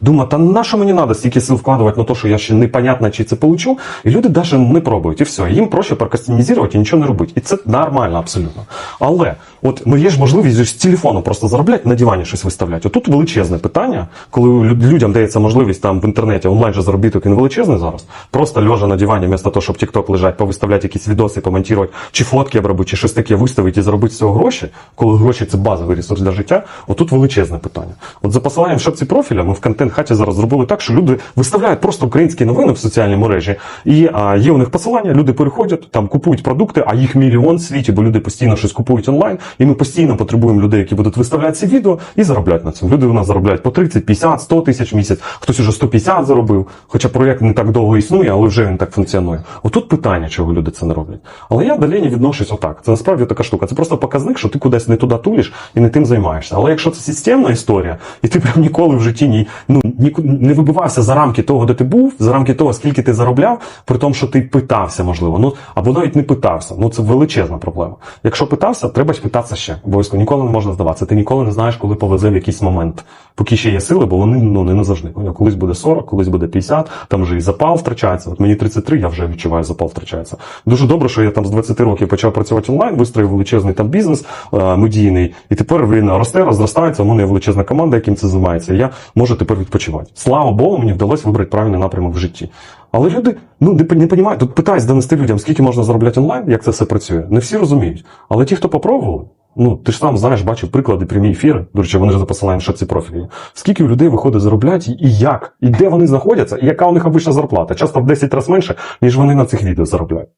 Думає, та на що мені треба стільки сил вкладувати на те, що я ще непонятно, чи це получу. І люди навіть не пробують, і все. Їм проще прокастинізувати і нічого не робити. І це нормально абсолютно. Але от ну, є ж можливість з телефону просто заробляти, на дивані щось виставляти. Отут величезне питання, коли людям дається можливість там в інтернеті онлайн же заробіток він величезний зараз. Просто лежа на дивані, вместо того, щоб TikTok лежать, повиставляти якісь відоси, помонтувати, чи фотки обробити, чи щось таке виставити і заробити з цього гроші, коли гроші це базовий ресурс для життя. Отут величезне питання. От за посиланням в шапці профіля ми в контент хаті зараз зробили так, що люди виставляють просто українські новини в соціальній мережі, і а, є у них посилання, люди переходять, там купують продукти, а їх мільйон в світі, бо люди постійно щось купують онлайн, і ми постійно потребуємо людей, які будуть виставляти ці відео і заробляти на цьому. Люди у нас заробляють по 30, 50, 100 тисяч в місяць, хтось уже 150 заробив, хоча проєкт не так довго існує, але вже він так функціонує. Отут питання, чого люди це не роблять. Але я до лені відношусь отак. Це насправді така штука. Це просто показник, що ти кудись не туди тулиш і не тим займаєшся. Але якщо це системна історія, і ти прям ніколи в житті ні, ну, не вибивався за рамки того, де ти був, за рамки того, скільки ти заробляв, при тому, що ти питався, можливо, ну або навіть не питався. Ну це величезна проблема. Якщо питався, треба питатися ще. Обов'язково ніколи не можна здаватися. Ти ніколи не знаєш, коли повезе в якийсь момент. Поки ще є сили, бо вони ну не назавжди. Колись буде 40, колись буде 50, там вже і запал втрачається. От мені 33, я вже відчуваю, запал втрачається. Дуже добре, що я там з 20 років почав працювати онлайн, вистроїв величезний там бізнес е, медійний, і тепер він росте, розростається. У мене є величезна команда, яким це займається. І я можу тепер відпочивати. Слава Богу, мені вдалося вибрати правильний напрямок в житті. Але люди ну не, не розуміють, тут питаюсь донести людям, скільки можна заробляти онлайн, як це все працює. Не всі розуміють. Але ті, хто попробували, ну ти ж сам знаєш, бачив приклади прямі ефіри. До речі, вони ж за що ці профілі. Скільки людей виходить заробляти і як, і де вони знаходяться, і яка у них обична зарплата? Часто в 10 разів менше, ніж вони на цих відео заробляють.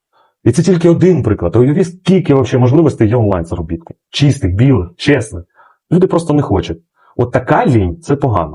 І це тільки один приклад. Уяві, скільки вообще можливостей є онлайн заробітку. Чистих, білих, чесних. Люди просто не хочуть. От така лінь це погано.